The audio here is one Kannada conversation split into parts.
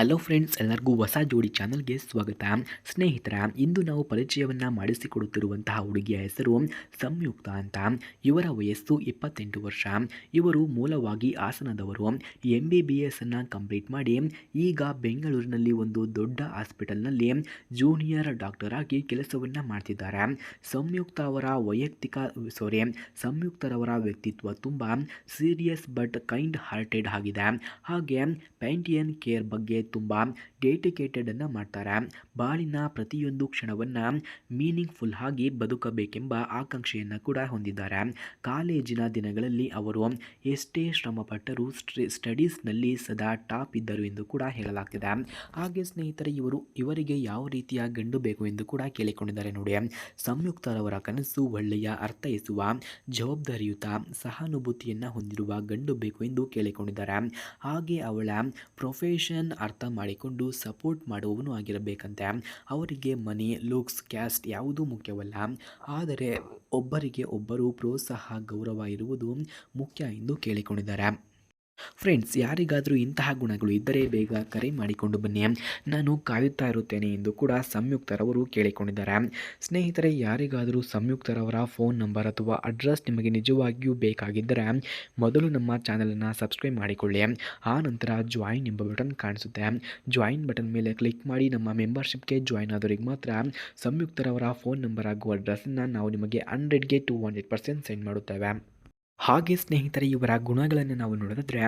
ಹಲೋ ಫ್ರೆಂಡ್ಸ್ ಎಲ್ಲರಿಗೂ ಹೊಸ ಜೋಡಿ ಚಾನಲ್ಗೆ ಸ್ವಾಗತ. ಸ್ನೇಹಿತರ, ಇಂದು ನಾವು ಪರಿಚಯವನ್ನು ಮಾಡಿಸಿಕೊಡುತ್ತಿರುವಂತಹ ಹುಡುಗಿಯ ಹೆಸರು ಸಂಯುಕ್ತ ಅಂತ. ಇವರ ವಯಸ್ಸು ಇಪ್ಪತ್ತೆಂಟು ವರ್ಷ. ಇವರು ಮೂಲವಾಗಿ ಹಾಸನದವರು. ಎಂ ಬಿ ಬಿ ಎಸ್ ಅನ್ನು ಕಂಪ್ಲೀಟ್ ಮಾಡಿ, ಈಗ ಬೆಂಗಳೂರಿನಲ್ಲಿ ಒಂದು ದೊಡ್ಡ ಹಾಸ್ಪಿಟಲ್ನಲ್ಲಿ ಜೂನಿಯರ್ ಡಾಕ್ಟರ್ ಆಗಿ ಕೆಲಸವನ್ನು ಮಾಡ್ತಿದ್ದಾರೆ. ಸಂಯುಕ್ತ ಅವರ ವೈಯಕ್ತಿಕ ಸಾರಿ ಸಂಯುಕ್ತರವರ ವ್ಯಕ್ತಿತ್ವ ತುಂಬ ಸೀರಿಯಸ್ ಬಟ್ ಕೈಂಡ್ ಹಾರ್ಟೆಡ್ ಆಗಿದೆ. ಹಾಗೆ ಪ್ಯಾಂಟಿಯನ್ ಕೇರ್ ಬಗ್ಗೆ ತುಂಬ ಡೆಡಿಕೇಟೆಡನ್ನು ಮಾಡ್ತಾರೆ? ಬಾಳಿನ ಪ್ರತಿಯೊಂದು ಕ್ಷಣವನ್ನು ಮೀನಿಂಗ್ಫುಲ್ ಆಗಿ ಬದುಕಬೇಕೆಂಬ ಆಕಾಂಕ್ಷೆಯನ್ನು ಕೂಡ ಹೊಂದಿದ್ದಾರೆ ಕಾಲೇಜಿನ ದಿನಗಳಲ್ಲಿ ಅವರು ಎಷ್ಟೇ ಶ್ರಮಪಟ್ಟರೂ ಸ್ಟಡೀಸ್ನಲ್ಲಿ ಸದಾ ಟಾಪ್ ಇದ್ದರು ಎಂದು ಕೂಡ ಹೇಳಲಾಗ್ತಿದೆ. ಹಾಗೆ ಸ್ನೇಹಿತರೆ, ಇವರು, ಇವರಿಗೆ ಯಾವ ರೀತಿಯ ಗಂಡು ಬೇಕು ಎಂದು ಕೂಡ ಕೇಳಿಕೊಂಡಿದ್ದಾರೆ ನೋಡಿ. ಸಂಯುಕ್ತರವರ ಕನಸು ಒಳ್ಳೆಯ ಅರ್ಥೈಸುವ ಜವಾಬ್ದಾರಿಯುತ, ಸಹಾನುಭೂತಿಯನ್ನು ಹೊಂದಿರುವ ಗಂಡು ಬೇಕು ಎಂದು ಕೇಳಿಕೊಂಡಿದ್ದಾರೆ. ಹಾಗೆ ಅವಳ ಪ್ರೊಫೆಷನ್ ಅರ್ಥ ಮಾಡಿಕೊಂಡು ಸಪೋರ್ಟ್ ಮಾಡುವವನು ಆಗಿರಬೇಕಂತೆ. ಅವರಿಗೆ ಮನಿ ಲುಕ್ಸ್ ಕ್ಯಾಸ್ಟ್ ಯಾವುದೂ ಮುಖ್ಯವಲ್ಲ. ಆದರೆ ಒಬ್ಬರಿಗೆ ಒಬ್ಬರು ಪ್ರೋತ್ಸಾಹ, ಗೌರವ ಇರುವುದು ಮುಖ್ಯ ಎಂದು ಕೇಳಿಕೊಂಡಿದ್ದಾರೆ. ಫ್ರೆಂಡ್ಸ್ ಯಾರಿಗಾದರೂ ಇಂತಹ ಗುಣಗಳು ಇದ್ದರೆ ಬೇಗ ಕರೆ ಮಾಡಿಕೊಂಡು ಬನ್ನಿ. ನಾನು ಕಾಯುತ್ತಾ ಇರುತ್ತೇನೆ ಎಂದು ಕೂಡ ಸಂಯುಕ್ತರವರು ಕೇಳಿಕೊಂಡಿದ್ದಾರೆ. ಸ್ನೇಹಿತರೆ, ಯಾರಿಗಾದರೂ ಸಂಯುಕ್ತರವರ ಫೋನ್ ನಂಬರ್ ಅಥವಾ ಅಡ್ರೆಸ್ ನಿಮಗೆ ನಿಜವಾಗಿಯೂ ಬೇಕಾಗಿದ್ದರೆ ಮೊದಲು ನಮ್ಮ ಚಾನಲನ್ನು ಸಬ್ಸ್ಕ್ರೈಬ್ ಮಾಡಿಕೊಳ್ಳಿ. ಆ ನಂತರ ಜಾಯಿನ್ ಎಂಬ ಬಟನ್ ಕಾಣಿಸುತ್ತೆ. ಜಾಯಿನ್ ಬಟನ್ ಮೇಲೆ ಕ್ಲಿಕ್ ಮಾಡಿ ನಮ್ಮ ಮೆಂಬರ್ಶಿಪ್ಗೆ ಜಾಯಿನ್ ಆದವರಿಗೆ ಮಾತ್ರ ಸಂಯುಕ್ತರವರ ಫೋನ್ ನಂಬರ್ ಹಾಗೂ ಅಡ್ರೆಸ್ಸನ್ನು ನಾವು ನಿಮಗೆ ಹಂಡ್ರೆಡ್ಗೆ ಟು ಹಂಡ್ರೆಡ್ ಪರ್ಸೆಂಟ್ ಸೆಂಡ್ ಮಾಡುತ್ತೇವೆ. ಹಾಗೆ ಸ್ನೇಹಿತರೆ, ಇವರ ಗುಣಗಳನ್ನು ನಾವು ನೋಡಿದ್ರೆ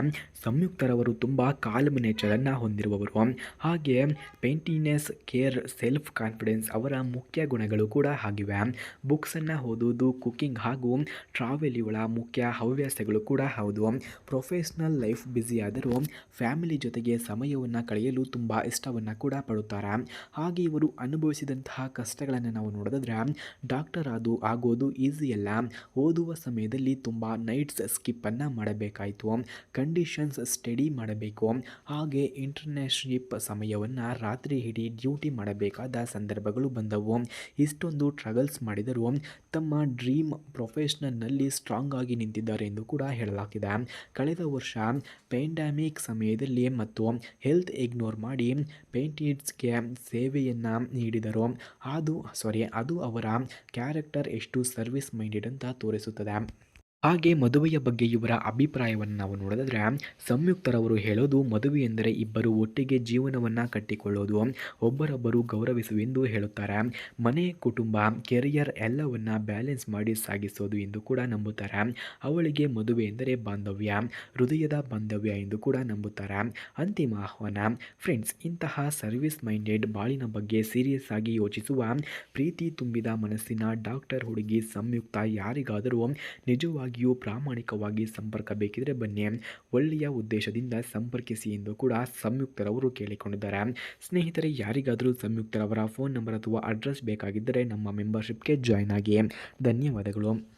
ಸಂಯುಕ್ತರವರು ತುಂಬ ಕಾಲ್ಮ್ ನೇಚರನ್ನು ಹೊಂದಿರುವವರು. ಹಾಗೆ ಪೇಂಟಿನೆಸ್ ಕೇರ್ ಸೆಲ್ಫ್ ಕಾನ್ಫಿಡೆನ್ಸ್ ಅವರ ಮುಖ್ಯ ಗುಣಗಳು ಕೂಡ ಆಗಿವೆ. ಬುಕ್ಸನ್ನು ಓದುವುದು ಕುಕ್ಕಿಂಗ್ ಹಾಗೂ ಟ್ರಾವೆಲ್ ಇವಳ ಮುಖ್ಯ ಹವ್ಯಾಸಗಳು ಕೂಡ ಹೌದು. ಪ್ರೊಫೆಷ್ನಲ್ ಲೈಫ್ ಬ್ಯುಸಿ ಆದರೂ ಫ್ಯಾಮಿಲಿ ಜೊತೆಗೆ ಸಮಯವನ್ನು ಕಳೆಯಲು ತುಂಬ ಇಷ್ಟವನ್ನು ಕೂಡ ಪಡುತ್ತಾರೆ. ಹಾಗೆ ಇವರು ಅನುಭವಿಸಿದಂತಹ ಕಷ್ಟಗಳನ್ನು ನಾವು ನೋಡಿದ್ರೆ ಡಾಕ್ಟರ್ ಅದು ಆಗೋದು ಈಸಿಯಲ್ಲ ಓದುವ ಸಮಯದಲ್ಲಿ ತುಂಬ ನೈಟ್ಸ್ ಸ್ಕಿಪ್ಪನ್ನು ಮಾಡಬೇಕಾಯಿತು. ಕಂಡೀಷನ್ಸ್ ಸ್ಟಡಿ ಮಾಡಬೇಕು. ಹಾಗೆ ಇಂಟರ್ನ್ಯಾಷಿಪ್ ಸಮಯವನ್ನು ರಾತ್ರಿ ಹಿಡಿ ಡ್ಯೂಟಿ ಮಾಡಬೇಕಾದ ಸಂದರ್ಭಗಳು ಬಂದವು. ಇಷ್ಟೊಂದು ಟ್ರಗಲ್ಸ್ ಮಾಡಿದರೂ ತಮ್ಮ ಡ್ರೀಮ್ ಪ್ರೊಫೆಷ್ನಲ್ನಲ್ಲಿ ಸ್ಟ್ರಾಂಗ್ ಆಗಿ ನಿಂತಿದ್ದಾರೆ ಎಂದು ಕೂಡ ಹೇಳಲಾಗಿದೆ. ಕಳೆದ ವರ್ಷ ಪ್ಯಾಂಡಮಿಕ್ ಸಮಯದಲ್ಲಿ ಮತ್ತು ಹೆಲ್ತ್ ಇಗ್ನೋರ್ ಮಾಡಿ ಪೇಂಟಿಡ್ಸ್ಗೆ ಸೇವೆಯನ್ನು ನೀಡಿದರು. ಅದು ಸಾರಿ ಅದು ಅವರ ಕ್ಯಾರೆಕ್ಟರ್ ಎಷ್ಟು ಸರ್ವಿಸ್ ಮೈಂಡೆಡ್ ಅಂತ ತೋರಿಸುತ್ತದೆ. ಹಾಗೆ ಮದುವೆಯ ಬಗ್ಗೆ ಇವರ ಅಭಿಪ್ರಾಯವನ್ನು ನಾವು ನೋಡಿದ್ರೆ ಸಂಯುಕ್ತರವರು ಹೇಳೋದು ಮದುವೆ ಎಂದರೆ ಇಬ್ಬರು ಒಟ್ಟಿಗೆ ಜೀವನವನ್ನು ಕಟ್ಟಿಕೊಳ್ಳೋದು, ಒಬ್ಬರೊಬ್ಬರು ಗೌರವಿಸುವೆಂದು ಹೇಳುತ್ತಾರೆ. ಮನೆ, ಕುಟುಂಬ, ಕೆರಿಯರ್ ಎಲ್ಲವನ್ನ ಬ್ಯಾಲೆನ್ಸ್ ಮಾಡಿ ಸಾಗಿಸೋದು ಎಂದು ಕೂಡ ನಂಬುತ್ತಾರೆ. ಅವಳಿಗೆ ಮದುವೆ ಎಂದರೆ ಬಾಂಧವ್ಯ, ಹೃದಯದ ಬಾಂಧವ್ಯ ಎಂದು ಕೂಡ ನಂಬುತ್ತಾರೆ. ಅಂತಿಮ ಆಹ್ವಾನ, ಫ್ರೆಂಡ್ಸ್, ಇಂತಹ ಸರ್ವಿಸ್ ಮೈಂಡೆಡ್ ಬಾಳಿನ ಬಗ್ಗೆ ಸೀರಿಯಸ್ ಆಗಿ ಯೋಚಿಸುವ, ಪ್ರೀತಿ ತುಂಬಿದ ಮನಸ್ಸಿನ ಡಾಕ್ಟರ್ ಹುಡುಗಿ ಸಂಯುಕ್ತ ಯಾರಿಗಾದರೂ ನಿಜವಾಗಿ ಪ್ರಾಮಾಣಿಕವಾಗಿ ಸಂಪರ್ಕ ಬೇಕಿದ್ರೆ ಬನ್ನಿ. ಒಳ್ಳೆಯ ಉದ್ದೇಶದಿಂದ ಸಂಪರ್ಕಿಸಿ ಎಂದು ಕೂಡ ಸಂಯುಕ್ತರವರು ಕೇಳಿಕೊಂಡಿದ್ದಾರೆ. ಸ್ನೇಹಿತರೆ, ಯಾರಿಗಾದರೂ ಸಂಯುಕ್ತರವರ ಫೋನ್ ನಂಬರ್ ಅಥವಾ ಅಡ್ರೆಸ್ ಬೇಕಾಗಿದ್ದರೆ ನಮ್ಮ ಮೆಂಬರ್ಶಿಪ್ಗೆ ಜಾಯ್ನ್ ಆಗಿ. ಧನ್ಯವಾದಗಳು.